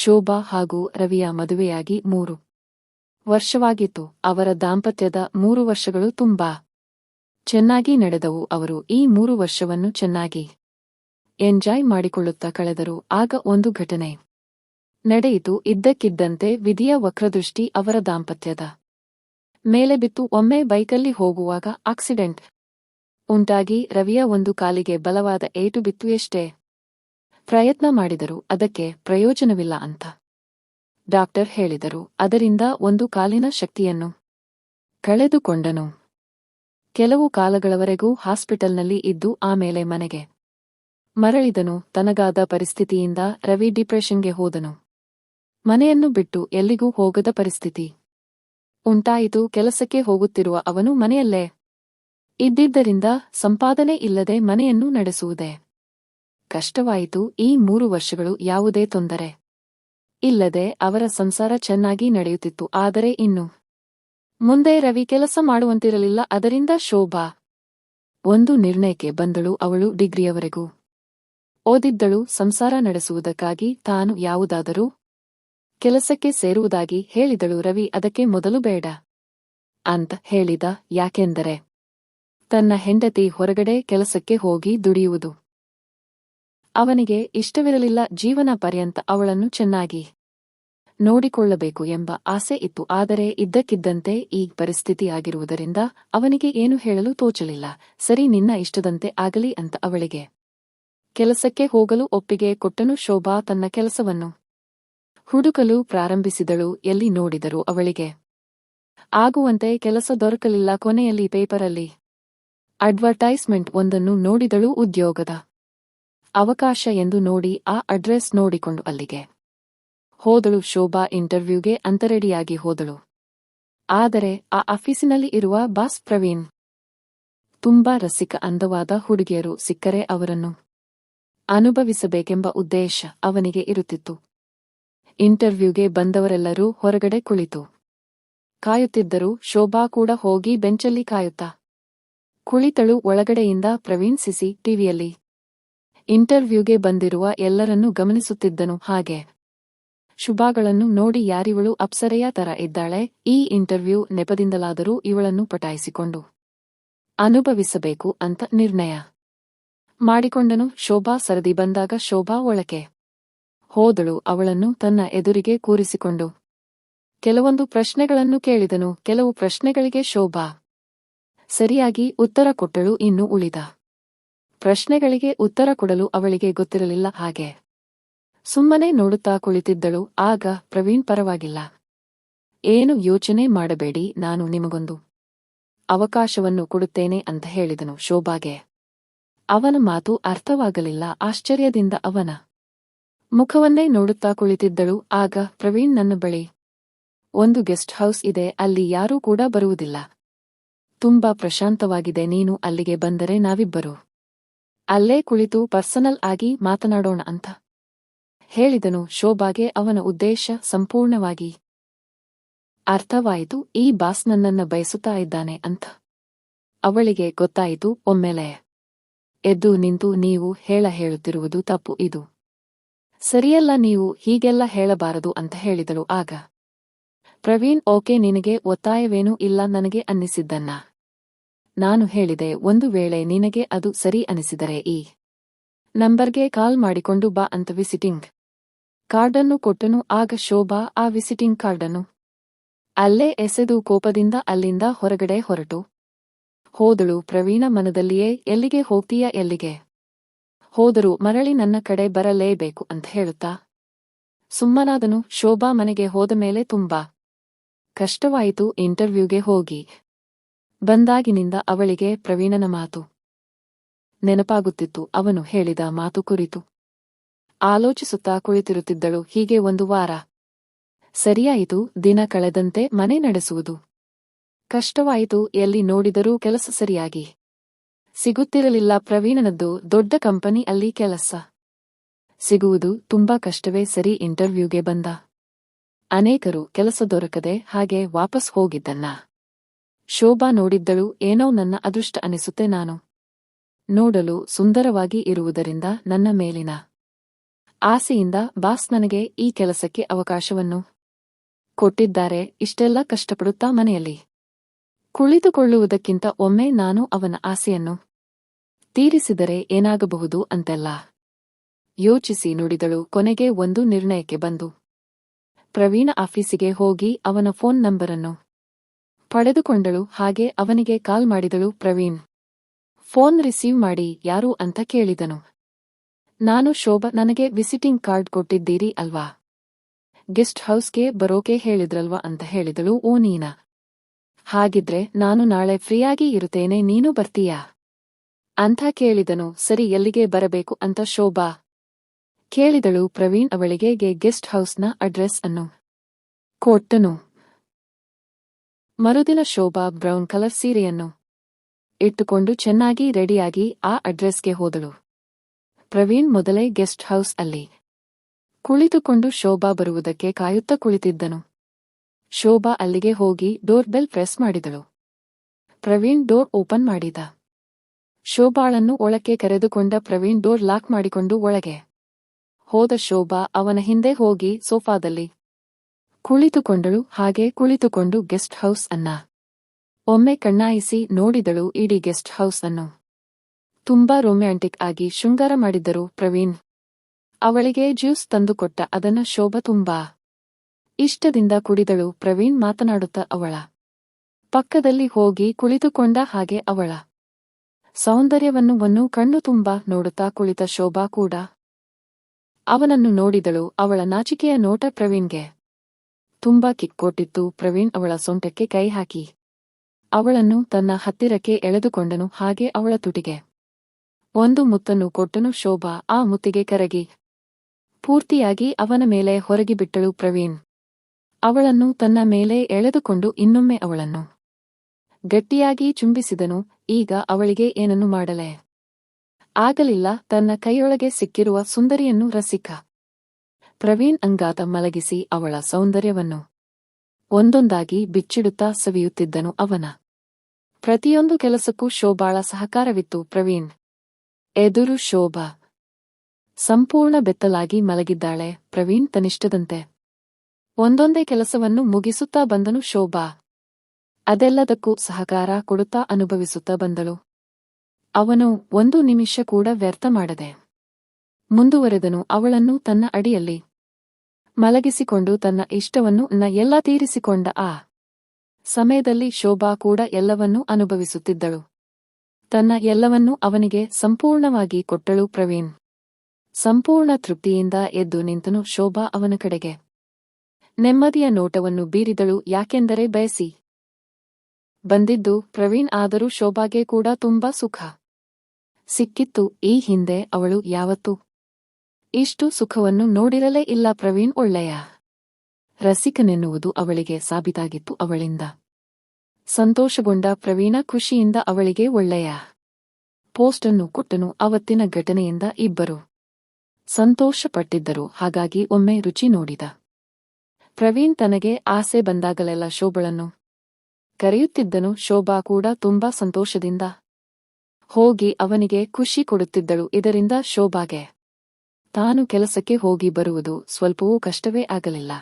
ಶೋಭಾ ಹಾಗೂ ರವಿಯ ಮದುವೆಯಾಗಿ ಮೂರು ವರ್ಷವಾಗಿತ್ತು. ಅವರ ದಾಂಪತ್ಯದ ಮೂರು ವರ್ಷಗಳು ತುಂಬಾ ಚೆನ್ನಾಗಿ ನಡೆದವು. ಅವರು ಈ ಮೂರು ವರ್ಷವನ್ನು ಚೆನ್ನಾಗಿ ಎಂಜಾಯ್ ಮಾಡಿಕೊಳ್ಳುತ್ತಾ ಕಳೆದರು. ಆಗ ಒಂದು ಘಟನೆ ನಡೆಯಿತು. ಇದ್ದಕ್ಕಿದ್ದಂತೆ ವಿಧಿಯ ವಕ್ರದೃಷ್ಟಿ ಅವರ ದಾಂಪತ್ಯದ ಮೇಲೆ ಬಿತ್ತು. ಒಮ್ಮೆ ಬೈಕಲ್ಲಿ ಹೋಗುವಾಗ ಆಕ್ಸಿಡೆಂಟ್ ಉಂಟಾಗಿ ರವಿಯ ಒಂದು ಕಾಲಿಗೆ ಬಲವಾದ ಏಟು ಬಿತ್ತು. ಎಷ್ಟೇ ಪ್ರಯತ್ನ ಮಾಡಿದರು ಅದಕ್ಕೆ ಪ್ರಯೋಜನವಿಲ್ಲ ಅಂತ. ಡಾಕ್ಟರ್ ಹೇಳಿದರು, ಅದರಿಂದ ಒಂದು ಕಾಲಿನ ಶಕ್ತಿಯನ್ನು ಕಳೆದುಕೊಂಡನು. ಕೆಲವು ಕಾಲಗಳವರೆಗೂ ಹಾಸ್ಪಿಟಲ್ನಲ್ಲಿ ಇದ್ದು ಆಮೇಲೆ ಮನೆಗೆ ಮರಳಿದನು, ತನಗಾದ ಪರಿಸ್ಥಿತಿಯಿಂದ ರವಿ ಡಿಪ್ರೆಷನ್ಗೆ ಹೋದನು. ಮನೆಯನ್ನು ಬಿಟ್ಟು ಎಲ್ಲಿಗೂ ಹೋಗದ ಪರಿಸ್ಥಿತಿ. ಉಂಟಾಯಿತು, ಕೆಲಸಕ್ಕೆ ಹೋಗುತ್ತಿರುವ ಅವನು ಮನೆಯಲ್ಲೇ ಇದ್ದಿದ್ದರಿಂದ ಸಂಪಾದನೆ ಇಲ್ಲದೆ ಮನೆಯನ್ನು ನಡೆಸುವುದೇ ಕಷ್ಟವಾಯಿತು, ಈ ಮೂರು ವರ್ಷಗಳು ಯಾವುದೇ ತೊಂದರೆ ಇಲ್ಲದೆ ಅವರ ಸಂಸಾರ ಚೆನ್ನಾಗಿ ನಡೆಯುತ್ತಿತ್ತು, ಆದರೆ ಇನ್ನು ಮುಂದೆ ರವಿ ಕೆಲಸ ಮಾಡುವಂತಿರಲಿಲ್ಲ, ಅದರಿಂದ ಶೋಭಾ ಒಂದು ನಿರ್ಣಯಕ್ಕೆ ಬಂದಳು, ಅವಳು ಡಿಗ್ರಿಯವರೆಗೂ ಓದಿದ್ದಳು, ಸಂಸಾರ ನಡೆಸುವುದಕ್ಕಾಗಿ ತಾನು ಯಾವುದಾದರೂ ಕೆಲಸಕ್ಕೆ ಸೇರುವುದಾಗಿ ಹೇಳಿದಳು, ರವಿ ಅದಕ್ಕೆ ಮೊದಲು ಬೇಡ ಅಂತ ಹೇಳಿದ, ಯಾಕೆಂದರೆ ತನ್ನ ಹೆಂಡತಿ ಹೊರಗಡೆ ಕೆಲಸಕ್ಕೆ ಹೋಗಿ ದುಡಿಯುವುದು ಅವನಿಗೆ ಇಷ್ಟವಿರಲಿಲ್ಲ ಜೀವನ ಪರ್ಯಂತ ಅವಳನ್ನು ಚೆನ್ನಾಗಿ ನೋಡಿಕೊಳ್ಳಬೇಕು ಎಂಬ ಆಸೆ ಇತ್ತು. ಆದರೆ ಇದ್ದಕ್ಕಿದ್ದಂತೆ ಈ ಪರಿಸ್ಥಿತಿಯಾಗಿರುವುದರಿಂದ ಅವನಿಗೆ ಏನು ಹೇಳಲು ತೋಚಲಿಲ್ಲ. ಸರಿ, ನಿನ್ನ ಇಷ್ಟದಂತೆ ಆಗಲಿ ಅಂತ ಅವಳಿಗೆ ಕೆಲಸಕ್ಕೆ ಹೋಗಲು ಒಪ್ಪಿಗೆ ಕೊಟ್ಟನು. ಶೋಭಾ ತನ್ನ ಕೆಲಸವನ್ನು ಹುಡುಕಲು ಪ್ರಾರಂಭಿಸಿದಳು. ಎಲ್ಲಿ ನೋಡಿದರು ಅವಳಿಗೆ ಆಗುವಂತೆ ಕೆಲಸ ದೊರಕಲಿಲ್ಲ. ಕೊನೆಯಲ್ಲಿ ಪೇಪರಲ್ಲಿ ಅಡ್ವರ್ಟೈಸ್ಮೆಂಟ್ ಒಂದನ್ನು ನೋಡಿದಳು. ಉದ್ಯೋಗದ ಅವಕಾಶ ಎಂದು ನೋಡಿ ಆ ಅಡ್ರೆಸ್ ನೋಡಿಕೊಂಡು ಅಲ್ಲಿಗೆ ಹೋದಳು. ಶೋಭಾ ಇಂಟರ್ವ್ಯೂಗೆ ಅಂತರಡಿಯಾಗಿ ಹೋದಳು. ಆದರೆ ಆ ಆಫೀಸಿನಲ್ಲಿ ಇರುವ ಬಾಸ್ ಪ್ರವೀಣ್, ತುಂಬಾ ರಸಿಕ, ಅಂದವಾದ ಹುಡುಗಿಯರು ಸಿಕ್ಕರೆ ಅವರನ್ನು ಅನುಭವಿಸಬೇಕೆಂಬ ಉದ್ದೇಶ ಅವನಿಗೆ ಇರುತ್ತಿತ್ತು. ಇಂಟರ್ವ್ಯೂಗೆ ಬಂದವರೆಲ್ಲರೂ ಹೊರಗಡೆ ಕುಳಿತು. ಕಾಯುತ್ತಿದ್ದರು ಶೋಭಾ ಕೂಡ ಹೋಗಿ ಬೆಂಚಲ್ಲಿ ಕಾಯುತ್ತಾ, ಕುಳಿತಳು ಒಳಗಡೆಯಿಂದ ಪ್ರವೀಣ್, ಸಿಸಿ ಟಿವಿಯಲ್ಲಿ. ಇಂಟರ್ವ್ಯೂಗೆ ಬಂದಿರುವ ಎಲ್ಲರನ್ನೂ ಗಮನಿಸುತ್ತಿದ್ದನು. ಹಾಗೆ ಶುಭಾಗಳನ್ನು ನೋಡಿ ಯಾರಿವಳು ಅಪ್ಸರೆಯ ತರ ಇದ್ದಾಳೆ. ಈ ಇಂಟರ್ವ್ಯೂ ನೆಪದಿಂದಲಾದರೂ ಇವಳನ್ನು ಪಟಾಯಿಸಿಕೊಂಡು ಅನುಭವಿಸಬೇಕು ಅಂತ ನಿರ್ಣಯ ಮಾಡಿಕೊಂಡನು. ಶೋಭಾ ಸರದಿ ಬಂದಾಗ ಶೋಭಾ ಒಳಕೆ ಹೋದಳು. ಅವಳನ್ನು ತನ್ನ ಎದುರಿಗೆ ಕೂರಿಸಿಕೊಂಡು ಕೆಲವೊಂದು ಪ್ರಶ್ನೆಗಳನ್ನು ಕೇಳಿದನು. ಕೆಲವು ಪ್ರಶ್ನೆಗಳಿಗೆ ಶೋಭಾ ಸರಿಯಾಗಿ ಉತ್ತರ ಕೊಟ್ಟಳು. ಇನ್ನು ಉಳಿದ ಪ್ರಶ್ನೆಗಳಿಗೆ ಉತ್ತರ ಕೊಡಲು ಅವಳಿಗೆ ಗೊತ್ತಿರಲಿಲ್ಲ ಹಾಗೆ. ಸುಮ್ಮನೆ ನೋಡುತ್ತಾ ಕುಳಿತಿದ್ದಳು, ಆಗ ಪ್ರವೀಣ್ ಪರವಾಗಿಲ್ಲ. ಏನು ಯೋಚನೆ ಮಾಡಬೇಡಿ, ನಾನು ನಿಮಗೊಂದು ಅವಕಾಶವನ್ನು ಕೊಡುತ್ತೇನೆ ಅಂತ ಹೇಳಿದನು ಶೋಭಾಗೆ. ಅವನ ಮಾತು ಅರ್ಥವಾಗಲಿಲ್ಲ, ಆಶ್ಚರ್ಯದಿಂದ ಅವನ ಮುಖವನ್ನೇ ನೋಡುತ್ತಾ ಕುಳಿತಿದ್ದಳು, ಆಗ ಪ್ರವೀಣ್ ನನ್ನ ಬಳಿ ಒಂದು ಗೆಸ್ಟ್ ಹೌಸ್ ಇದೆ, ಅಲ್ಲಿ ಯಾರೂ ಕೂಡ ಬರುವುದಿಲ್ಲ. ತುಂಬಾ ಪ್ರಶಾಂತವಾಗಿದೆ, ನೀನು ಅಲ್ಲಿಗೆ ಬಂದರೆ ನಾವಿಬ್ಬರು. ಅಲ್ಲೇ ಕುಳಿತು ಪರ್ಸನಲ್ ಆಗಿ ಮಾತನಾಡೋಣ ಅಂತ. ಹೇಳಿದನು ಶೋಭಾಗೆ ಅವನ ಉದ್ದೇಶ ಸಂಪೂರ್ಣವಾಗಿ. ಅರ್ಥವಾಯಿತು, ಈ ಬಾಸ್ ನನ್ನನ್ನ ಬಯಸುತ್ತಾ ಇದ್ದಾನೆ ಅಂತ. ಅವಳಿಗೆ ಗೊತ್ತಾಯಿತು, ಒಮ್ಮೆಲೆ. ಎದ್ದು ನಿಂತು ನೀವು ಹೇಳ ಹೇಳುತ್ತಿರುವುದು ತಪ್ಪು ಇದು. ಸರಿಯಲ್ಲ, ನೀವು ಹೀಗೆಲ್ಲ ಹೇಳಬಾರದು ಅಂತ ಹೇಳಿದಳು. ಆಗ. ಪ್ರವೀಣ್, ಓಕೆ, ನಿನಗೆ ಒತ್ತಾಯವೇನೂ ಇಲ್ಲ, ನನಗೆ ಅನ್ನಿಸಿದ್ದನ್ನ. ನಾನು ಹೇಳಿದೆ, ಒಂದು ವೇಳೆ ನಿನಗೆ ಅದು ಸರಿ ಅನಿಸಿದರೆ ಈ ನಂಬರ್ಗೆ ಕಾಲ್ ಮಾಡಿಕೊಂಡು ಬಾ ಅಂತ ವಿಸಿಟಿಂಗ್ ಕಾರ್ಡನ್ನು ಕೊಟ್ಟನು, ಆಗ ಶೋಭಾ ಆ ವಿಸಿಟಿಂಗ್ ಕಾರ್ಡನ್ನು ಅಲ್ಲೇ ಎಸೆದು ಕೋಪದಿಂದ ಅಲ್ಲಿಂದ ಹೊರಗಡೆ ಹೊರಟು. ಹೋದಳು, ಪ್ರವೀಣ ಮನದಲ್ಲಿಯೇ, ಎಲ್ಲಿಗೆ ಹೋಗ್ತೀಯ, ಎಲ್ಲಿಗೆ? ಹೋದರೂ, ಮರಳಿ ನನ್ನ ಕಡೆ ಬರಲೇಬೇಕು, ಅಂತ ಹೇಳುತ್ತಾ. ಸುಮ್ಮನಾದನು, ಶೋಭಾ ಮನೆಗೆ ಹೋದ ಮೇಲೆ ತುಂಬಾ ಕಷ್ಟವಾಯಿತು, ಇಂಟರ್ವ್ಯೂಗೆ ಹೋಗಿ ಬಂದಾಗಿನಿಂದ ಅವಳಿಗೆ ಪ್ರವೀಣನ ಮಾತು. ನೆನಪಾಗುತ್ತಿತ್ತು ಅವನು ಹೇಳಿದ ಮಾತು ಕುರಿತು. ಆಲೋಚಿಸುತ್ತಾ ಕುಳಿತಿರುತ್ತಿದ್ದಳು ಹೀಗೆ ಒಂದು ವಾರ. ಸರಿಯಾಯಿತು, ದಿನ ಕಳೆದಂತೆ ಮನೆ ನಡೆಸುವುದು. ಕಷ್ಟವಾಯಿತು, ಎಲ್ಲಿ ನೋಡಿದರೂ ಕೆಲಸ ಸರಿಯಾಗಿ. ಸಿಗುತ್ತಿರಲಿಲ್ಲ ಪ್ರವೀಣನದ್ದು, ದೊಡ್ಡ ಕಂಪನಿ ಅಲ್ಲಿ ಕೆಲಸ. ಸಿಗುವುದು ತುಂಬಾ ಕಷ್ಟವೇ ಸರಿ ಇಂಟರ್ವ್ಯೂಗೆ ಬಂದ. ಅನೇಕರು ಕೆಲಸ ದೊರಕದೆ ಹಾಗೆ ವಾಪಸ್ ಹೋಗಿದ್ದನ್ನ. ಶೋಭಾ ನೋಡಿದ್ದಳು, ಏನೋ ನನ್ನ ಅದೃಷ್ಟ ಅನಿಸುತ್ತೆ ನಾನು. ನೋಡಲು ಸುಂದರವಾಗಿ ಇರುವುದರಿಂದ ನನ್ನ ಮೇಲಿನ ಆಸೆಯಿಂದ ಬಾಸ್ ನನಗೆ ಈ ಕೆಲಸಕ್ಕೆ ಅವಕಾಶವನ್ನು ಕೊಟ್ಟಿದ್ದಾರೆ, ಇಷ್ಟೆಲ್ಲ ಕಷ್ಟಪಡುತ್ತಾ ಮನೆಯಲ್ಲಿ. ಕುಳಿತುಕೊಳ್ಳುವುದಕ್ಕಿಂತ ಒಮ್ಮೆ ನಾನು ಅವನ ಆಸೆಯನ್ನು ತೀರಿಸಿದರೆ ಏನಾಗಬಹುದು ಅಂತೆಲ್ಲ ಯೋಚಿಸಿ ನುಡಿದಳು, ಕೊನೆಗೆ ಒಂದು ನಿರ್ಣಯಕ್ಕೆ ಬಂದು. ಪ್ರವೀಣ ಆಫೀಸಿಗೆ ಹೋಗಿ ಅವನ ಫೋನ್ ನಂಬರನ್ನು ಪಡೆದುಕೊಂಡಳು, ಹಾಗೆ ಅವನಿಗೆ ಕಾಲ್ ಮಾಡಿದಳು, ಪ್ರವೀಣ್. ಫೋನ್ ರಿಸೀವ್ ಮಾಡಿ, ಯಾರು ಅಂತ ಕೇಳಿದನು. ನಾನು ಶೋಭಾ, ನನಗೆ ವಿಸಿಟಿಂಗ್ ಕಾರ್ಡ್ ಕೊಟ್ಟಿದ್ದೀರಿ ಅಲ್ವಾ? ಗೆಸ್ಟ್ ಹೌಸ್ಗೆ ಬರೋಕೆ ಹೇಳಿದ್ರಲ್ವಾ ಅಂತ ಹೇಳಿದಳು ಓ ನೀನಾ. ಹಾಗಿದ್ರೆ, ನಾನು ನಾಳೆ ಫ್ರೀಯಾಗಿ ಇರುತ್ತೇನೆ, ನೀನು ಬರ್ತೀಯಾ? ಅಂತ ಕೇಳಿದನು, ಸರಿ, ಎಲ್ಲಿಗೆ ಬರಬೇಕು ಅಂತ ಶೋಭಾ ಕೇಳಿದಳು, ಪ್ರವೀಣ್ ಅವಳಿಗೆ ಗೆಸ್ಟ್ ಹೌಸ್ನ ಅಡ್ರೆಸ್ ಅನ್ನು ಕೊಟ್ಟನು. ಮರುದಿನ ಶೋಭಾ ಬ್ರೌನ್ ಕಲರ್ ಸೀರೆಯನ್ನು ಇಟ್ಟುಕೊಂಡು ಚೆನ್ನಾಗಿ ರೆಡಿಯಾಗಿ ಆ ಅಡ್ರೆಸ್ಗೆ ಹೋದಳು. ಪ್ರವೀಣ್ ಮೊದಲೇ ಗೆಸ್ಟ್ ಹೌಸ್ ಅಲ್ಲಿ ಕುಳಿತುಕೊಂಡು ಶೋಭಾ ಬರುವುದಕ್ಕೆ ಕಾಯುತ್ತಾ ಕುಳಿತಿದ್ದನು. ಶೋಭಾ ಅಲ್ಲಿಗೆ ಹೋಗಿ ಡೋರ್ ಬೆಲ್ ಪ್ರೆಸ್ ಮಾಡಿದಳು. ಪ್ರವೀಣ್ ಡೋರ್ ಓಪನ್ ಮಾಡಿದ. ಶೋಭಾಳನ್ನು ಒಳಕ್ಕೆ ಕರೆದುಕೊಂಡ ಪ್ರವೀಣ್ ಡೋರ್ ಲಾಕ್ ಮಾಡಿಕೊಂಡು ಒಳಗೆ ಹೋದ ಶೋಭಾ ಅವನ ಹಿಂದೆ ಹೋಗಿ ಸೋಫಾದಲ್ಲಿ ಕುಳಿತುಕೊಂಡಳು, ಹಾಗೆ ಕುಳಿತುಕೊಂಡು ಗೆಸ್ಟ್ ಹೌಸ್ ಅನ್ನ. ಒಮ್ಮೆ ಕಣ್ಣಾಯಿಸಿ ನೋಡಿದಳು ಇಡೀ ಗೆಸ್ಟ್ ಹೌಸ್ ಅನ್ನು. ತುಂಬಾ ರೊಮ್ಯಾಂಟಿಕ್ ಆಗಿ ಶೃಂಗಾರ ಮಾಡಿದ್ದರು ಪ್ರವೀಣ್. ಅವಳಿಗೆ ಜ್ಯೂಸ್ ತಂದುಕೊಟ್ಟ ಅದನ್ನ ಶೋಭ ತುಂಬಾ. ಇಷ್ಟದಿಂದ ಕುಡಿದಳು ಪ್ರವೀಣ್ ಮಾತನಾಡುತ್ತ ಅವಳ. ಪಕ್ಕದಲ್ಲಿ ಹೋಗಿ ಕುಳಿತುಕೊಂಡ ಹಾಗೆ ಅವಳ. ಸೌಂದರ್ಯವನ್ನು ಒನ್ನು ಕಣ್ಣು ತುಂಬಾ ನೋಡುತ್ತಾ ಕುಳಿತ ಶೋಭಾ ಕೂಡ. ಅವನನ್ನು ನೋಡಿದಳು ಅವಳ ನಾಚಿಕೆಯ ನೋಟ ಪ್ರವೀಣ್ಗೆ. ತುಂಬಾ ಕಿಕ್ಕೊಟ್ಟಿತ್ತು. ಪ್ರವೀಣ್ ಅವಳ ಸೊಂಟಕ್ಕೆ ಕೈ ಹಾಕಿ. ಅವಳನ್ನು ತನ್ನ ಹತ್ತಿರಕ್ಕೆ ಎಳೆದುಕೊಂಡನು ಹಾಗೆ ಅವಳ ತುಟಿಗೆ. ಒಂದು ಮುತ್ತನ್ನು ಕೊಟ್ಟನು ಶೋಭಾ, ಆ ಮುತ್ತಿಗೆ ಕರಗಿ. ಪೂರ್ತಿಯಾಗಿ ಅವನ ಮೇಲೆ ಹೊರಗಿಬಿಟ್ಟಳು ಪ್ರವೀಣ್. ಅವಳನ್ನು ತನ್ನ ಮೇಲೆ ಎಳೆದುಕೊಂಡು ಇನ್ನೊಮ್ಮೆ ಅವಳನ್ನು. ಗಟ್ಟಿಯಾಗಿ ಚುಂಬಿಸಿದನು, ಈಗ ಅವಳಿಗೆ ಏನನ್ನು ಮಾಡಲೇ. ಆಗಲಿಲ್ಲ, ತನ್ನ ಕೈಯೊಳಗೆ ಸಿಕ್ಕಿರುವ ಸುಂದರಿಯನ್ನು ರಸಿಕ. ಪ್ರವೀಣ್ ಅಂಗಾತ ಮಲಗಿಸಿ ಅವಳ ಸೌಂದರ್ಯವನ್ನು. ಒಂದೊಂದಾಗಿ ಬಿಚ್ಚಿಡುತ್ತಾ ಸವಿಯುತ್ತಿದ್ದನು ಅವನ. ಪ್ರತಿಯೊಂದು ಕೆಲಸಕ್ಕೂ ಶೋಭಾಳ ಸಹಕಾರವಿತ್ತು ಪ್ರವೀಣ್. ಎದುರು ಶೋಭಾ. ಸಂಪೂರ್ಣ ಬೆತ್ತಲಾಗಿ ಮಲಗಿದ್ದಾಳೆ ಪ್ರವೀಣ್ ತನಿಷ್ಠದಂತೆ. ಒಂದೊಂದೇ ಕೆಲಸವನ್ನು ಮುಗಿಸುತ್ತಾ ಬಂದನು ಶೋಭಾ. ಅದೆಲ್ಲದಕ್ಕೂ ಸಹಕಾರ ಕೊಡುತ್ತಾ ಅನುಭವಿಸುತ್ತಾ ಬಂದಳು. ಅವನು ಒಂದು ನಿಮಿಷ ಕೂಡ ವ್ಯರ್ಥ ಮಾಡದೆ. ಮುಂದುವರೆದನು ಅವಳನ್ನು ತನ್ನ ಅಡಿಯಲ್ಲಿ. ಮಲಗಿಸಿಕೊಂಡು ತನ್ನ ಇಷ್ಟವನ್ನು ನ ಎಲ್ಲ ತೀರಿಸಿಕೊಂಡ ಆ ಸಮಯದಲ್ಲಿ ಶೋಭಾ ಕೂಡ ಎಲ್ಲವನ್ನೂ ಅನುಭವಿಸುತ್ತಿದ್ದಳು. ತನ್ನ ಎಲ್ಲವನ್ನೂ ಅವನಿಗೆ ಸಂಪೂರ್ಣವಾಗಿ ಕೊಟ್ಟಳು ಪ್ರವೀಣ್. ಸಂಪೂರ್ಣ ತೃಪ್ತಿಯಿಂದ ಎದ್ದು ನಿಂತನು ಶೋಭಾ ಅವನ ಕಡೆಗೆ. ನೆಮ್ಮದಿಯ ನೋಟವನ್ನು ಬೀರಿದಳು ಯಾಕೆಂದರೆ ಬಯಸಿ. ಬಂದಿದ್ದು ಪ್ರವೀಣ್ ಆದರೂ ಶೋಭಾಗೆ ಕೂಡ ತುಂಬಾ ಸುಖ. ಸಿಕ್ಕಿತ್ತು ಈ ಹಿಂದೆ ಅವಳು ಯಾವತ್ತೂ ಇಷ್ಟು ಸುಖವನ್ನು ನೋಡಿರಲೇ ಇಲ್ಲ ಪ್ರವೀಣ್ ಒಳ್ಳೆಯ. ರಸಿಕನೆನ್ನುವುದು ಅವಳಿಗೆ ಸಾಬೀತಾಗಿತ್ತು ಅವಳಿಂದ. ಸಂತೋಷಗೊಂಡ ಪ್ರವೀಣ ಖುಷಿಯಿಂದ ಅವಳಿಗೆ ಒಳ್ಳೆಯ. ಪೋಸ್ಟನ್ನು ಕೊಟ್ಟನು ಅವತ್ತಿನ ಘಟನೆಯಿಂದ ಇಬ್ಬರು. ಸಂತೋಷಪಟ್ಟಿದ್ದರು, ಹಾಗಾಗಿ ಒಮ್ಮೆ ರುಚಿ ನೋಡಿದ. ಪ್ರವೀಣ್ ತನಗೆ ಆಸೆ ಬಂದಾಗಲೆಲ್ಲ ಶೋಭಳನ್ನು ಕರೆಯುತ್ತಿದ್ದನು, ಶೋಭಾ ಕೂಡ ತುಂಬಾ ಸಂತೋಷದಿಂದ ಹೋಗಿ ಅವನಿಗೆ ಖುಷಿ ಕೊಡುತ್ತಿದ್ದಳು, ಇದರಿಂದ ಶೋಭಾಗೆ ತಾನು ಕೆಲಸಕ್ಕೆ ಹೋಗಿ ಬರುವುದು ಸ್ವಲ್ಪವೂ ಕಷ್ಟವೇ ಆಗಲಿಲ್ಲ.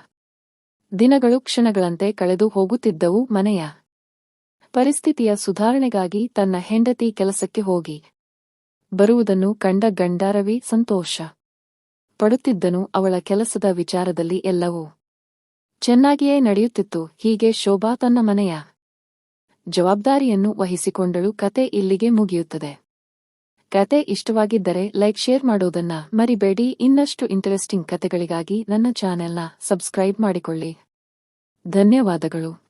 ದಿನಗಳು ಕ್ಷಣಗಳಂತೆ ಕಳೆದು ಹೋಗುತ್ತಿದ್ದವು ಮನೆಯ ಪರಿಸ್ಥಿತಿಯ ಸುಧಾರಣೆಗಾಗಿ ತನ್ನ ಹೆಂಡತಿ ಕೆಲಸಕ್ಕೆ ಹೋಗಿ ಬರುವುದನ್ನು ಕಂಡ ಗಂಡಾರವಿ ಸಂತೋಷ ಪಡುತ್ತಿದ್ದನು ಅವಳ ಕೆಲಸದ ವಿಚಾರದಲ್ಲಿ ಎಲ್ಲವೂ ಚೆನ್ನಾಗಿಯೇ ನಡೆಯುತ್ತಿತ್ತು, ಹೀಗೆ ಶೋಭಾ ತನ್ನ ಮನೆಯ ಜವಾಬ್ದಾರಿಯನ್ನು ವಹಿಸಿಕೊಂಡಳು, ಕತೆ ಇಲ್ಲಿಗೆ ಮುಗಿಯುತ್ತದೆ. ಕತೆ ಇಷ್ಟವಾಗಿದ್ದರೆ ಲೈಕ್ ಶೇರ್ ಮಾಡೋದನ್ನ ಮರಿಬೇಡಿ. ಇನ್ನಷ್ಟು ಇಂಟರೆಸ್ಟಿಂಗ್ ಕತೆಗಳಿಗಾಗಿ ನನ್ನ ಚಾನೆಲ್ನ ಸಬ್ಸ್ಕ್ರೈಬ್ ಮಾಡಿಕೊಳ್ಳಿ. ಧನ್ಯವಾದಗಳು.